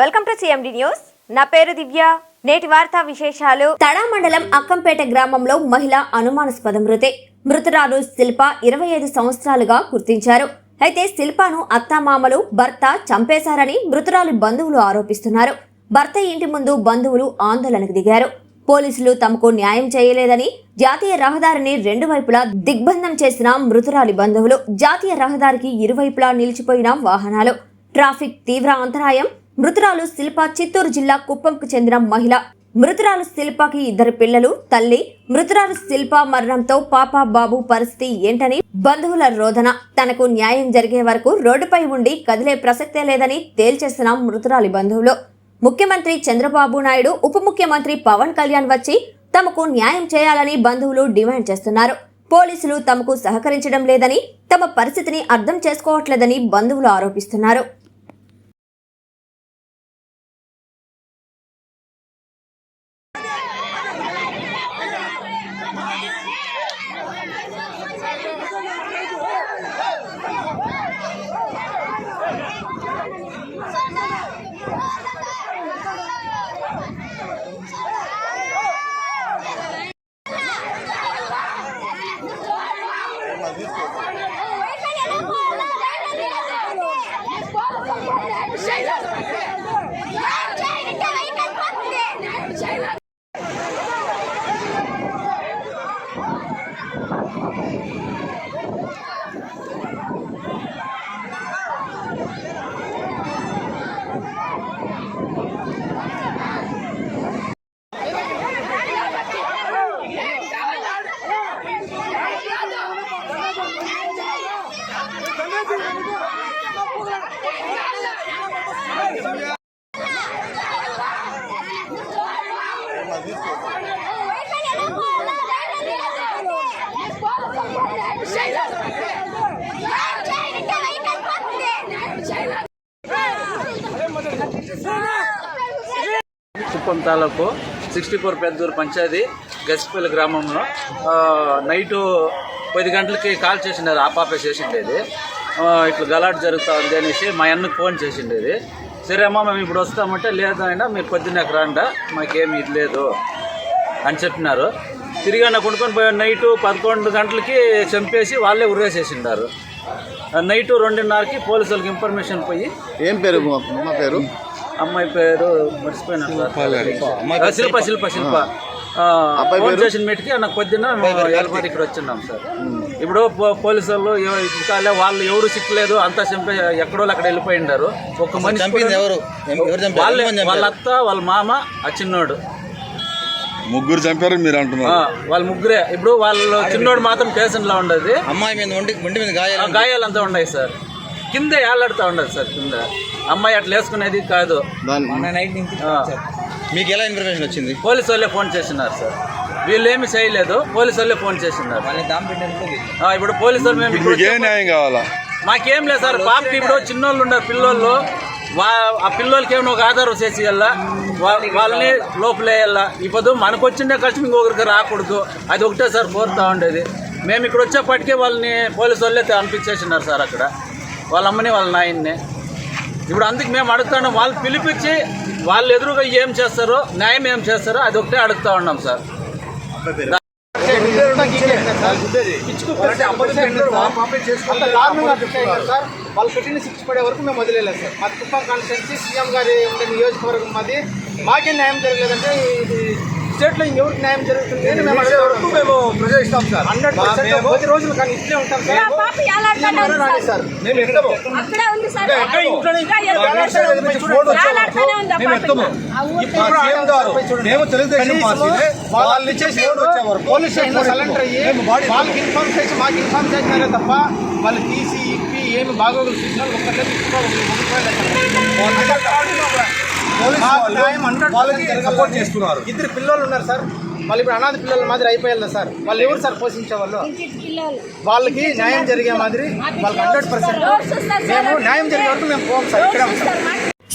welcome to CMD news. నా పేరు దివ్య. నేటి వార్తా విశేషాలు. తడా మండలం అక్కంపేట గ్రామంలో మహిళ అనుమానాస్పద మృతి. మృతురాలు శిల్ప ఇరవై ఐదు సంవత్సరాలుగా గుర్తించారు. అయితే శిల్పను అత్తామామలు భర్త చంపేశారని మృతురాలి బంధువులు ఆరోపిస్తున్నారు. భర్త ఇంటి ముందు బంధువులు ఆందోళనకు దిగారు. పోలీసులు తమకు న్యాయం చేయలేదని జాతీయ రహదారిని రెండు వైపులా దిగ్బంధం చేసిన మృతురాలి బంధువులు జాతీయ రహదారికి ఇరువైపులా నిలిచిపోయిన వాహనాలు. ట్రాఫిక్ తీవ్ర అంతరాయం మృతురాలు శిల్ప చిత్తూరు జిల్లా కుప్పంకు చెందిన మహిళ. మృతురాలు శిల్పకి ఇద్దరు పిల్లలు తల్లి. మృతురాలు శిల్ప మరణంతో పాప బాబు పరిస్థితి ఏంటని బంధువుల రోదన. తనకు న్యాయం జరిగే వరకు రోడ్డుపై ఉండి కదిలే ప్రసక్తే లేదని తేల్చేసిన మృతురాలి బంధువులు. ముఖ్యమంత్రి చంద్రబాబు నాయుడు ఉప ముఖ్యమంత్రి పవన్ కళ్యాణ్ వచ్చి తమకు న్యాయం చేయాలని బంధువులు డిమాండ్ చేస్తున్నారు. పోలీసులు తమకు సహకరించడం లేదని తమ పరిస్థితిని అర్థం చేసుకోవట్లేదని బంధువులు ఆరోపిస్తున్నారు. కుప్పం తాలూకు సిక్స్టీ ఫోర్ పెద్దూరు పంచాయతీ గసిపల్లి గ్రామంలో నైటు పది గంటలకి కాల్ చేసిండేది ఆ పాపే చేసిండేది. ఇట్లా గలాట్ జరుగుతూ ఉంది అనేసి మా అన్నకు ఫోన్ చేసిండేది సరే అమ్మా మేము ఇప్పుడు వస్తామంటే లేదు ఆయన మీరు పొద్దున్నకు రాండా మాకేమి ఇది లేదు అని చెప్పినారు. తిరిగి అన్న కొనుక్కొని పోయి నైటు పదకొండు గంటలకి చంపేసి వాళ్ళే ఉరేసేసిండారు. నైటు రెండున్నరకి పోలీసు వాళ్ళకి ఇన్ఫర్మేషన్ పోయి ఏం పేరు మా- అమ్మ పేరు? అమ్మాయి పేరు మర్చిపోయినా శిల్ప శిల్ప. శిల్ప ఫోన్ పేరు? చేసిన మీటికి నాకు పొద్దున్న ఇక్కడ వచ్చిన్నాం సార్. ఇప్పుడు పో- పోలీసు వాళ్ళు ఇంకా వాళ్ళు ఎవరు సిక్కలేదు అంతా చంపే ఎక్కడో అక్కడ వెళ్ళిపోయిండారు. ఒక మనిషి ఎవరు? ఎం- ఎవరు చంపారు? వాళ్ళే అత్త వాళ్ళ మామ ఆ చిన్నోడు. ముగ్గురు చంపారు మీరు ఆ, అంటున్నారు వాళ్ళ ముగ్గురే. ఇప్పుడు వాళ్ళు చిన్నోడు మాత్రం స్టేషన్లో ఉండదు. అమ్మాయి మీద ఒంటి ఒంటి మీద ఆ గాయాలు గాయాలంతా ఉన్నాయి సార్. కింద ఏలాడుతూ ఉండదు సార్ కింద. అమ్మాయి అట్లా వేసుకునేది కాదు. దాని ఆ. మీకు ఎలా ఇన్ఫర్మేషన్ వచ్చింది? పోలీసు వాళ్ళే ఫోన్ చేసినారు సార్. వీళ్ళు ఏమి చేయలేదు పోలీసు వాళ్ళే ఫోన్ చేసినారు ఆ, ఇప్పుడు పోలీసు వాళ్ళు మేము ఇప్పుడు మీకు ఏ న్యాయం కావాలా? మాకేం లేదు సార్. పాపకి ఇప్పుడు చిన్నోళ్ళు ఉన్నారు పిల్లోళ్ళు. వా ఆ పిల్లోళ్ళకి ఏమైనా ఒక ఆధారం చేసి వెళ్ళా వాళ్ళని లోపలేయాలా ఇప్పుడు మనకు వచ్చిండే కష్టం ఇంకొకరికి రాకూడదు. అది ఒకటే సార్ కోరుతా ఉండేది. మేము ఇక్కడ వచ్చేప్పటికే వాళ్ళని పోలీసు వాళ్ళే అనిపించేసినారు సార్ అక్కడ. వాళ్ళ అమ్మని వాళ్ళ నాయన్ని. ఇప్పుడు అందుకు మేము అడుగుతున్నాం వాళ్ళు పిలిపించి వాళ్ళు ఎదురుగా ఏం చేస్తారో న్యాయం ఏం చేస్తారో అది ఒకటే అడుగుతా ఉన్నాం సార్. వాళ్ళు పెట్టిన శిక్ష పడే వరకు మేము వదిలేదు సార్. మా కుప్పం కాన్స్టిట్యున్సీ సీఎం గారి ఉండే నియోజకవర్గం మాది. మాకేం న్యాయం జరగలేదంటే ఇది స్టేట్లో ఇంకెవరికి న్యాయం జరుగుతుంది? మేము అడిగే వరకు మేము ప్రజలు సార్. హండ్రెడ్ పర్సెంట్ పది రోజులు కానీ ఇట్లే ఉంటాం సార్. మేము. మేము తెలుగుదేశం వాళ్ళు ఇచ్చేసి పోలీస్ స్టేషన్ సరెండర్ అయ్యి వాళ్ళకి ఇన్ఫార్మ్ చేసి మాకు ఇన్ఫార్మ్ చేసినారే తప్ప వాళ్ళు తీసి ఇప్పి ఏమి బాగోగులు చూసినా ఒక్కటే సపోర్ట్ చేస్తున్నారు. ఇద్దరు పిల్లలు ఉన్నారు సార్. వాళ్ళు ఇప్పుడు అనాథ పిల్లల మాదిరి అయిపోయారు సార్. వాళ్ళు ఎవరు సార్ పోషించే వాళ్ళు వాళ్ళకి న్యాయం జరిగే మాదిరి వాళ్ళకి హండ్రెడ్ పర్సెంట్ మేము న్యాయం జరిగే వరకు మేము పోం సార్ ఇక్కడే ఉంటాం.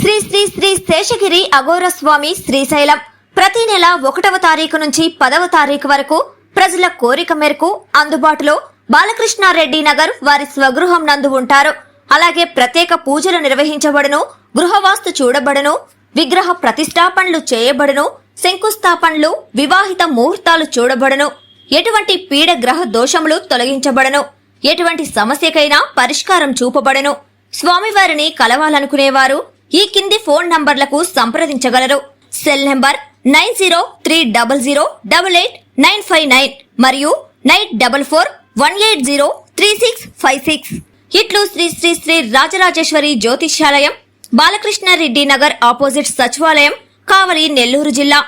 శ్రీ శ్రీ శ్రీ శేషగిరి అఘోర స్వామి శ్రీశైలం. ప్రతి నెల ఒకటవ తారీఖు నుంచి పదవ తారీఖు వరకు ప్రజల కోరిక మేరకు అందుబాటులో బాలకృష్ణారెడ్డి నగర్ వారి స్వగృహం నందు ఉంటారు. అలాగే ప్రత్యేక పూజలు నిర్వహించబడును గృహవాస్తు చూడబడును విగ్రహ ప్రతిష్టాపనలు చేయబడును శంకుస్థాపనలు వివాహిత ముహూర్తాలు చూడబడును. ఎటువంటి పీడ గ్రహ దోషములు తొలగించబడను. ఎటువంటి సమస్యకైనా పరిష్కారం చూపబడను. స్వామివారిని కలవాలనుకునేవారు ఈ కింది ఫోన్ నంబర్లకు సంప్రదించగలరు. Cell number nine zero three double zero double eight nine five nine మరియు nine double four one eight zero three six five six. ఇట్లు శ్రీ శ్రీ శ్రీ రాజరాజేశ్వరి జ్యోతిష్యాలయం బాలకృష్ణారెడ్డి నగర్ ఆపోజిట్ సచివాలయం కావలి నెల్లూరు జిల్లా.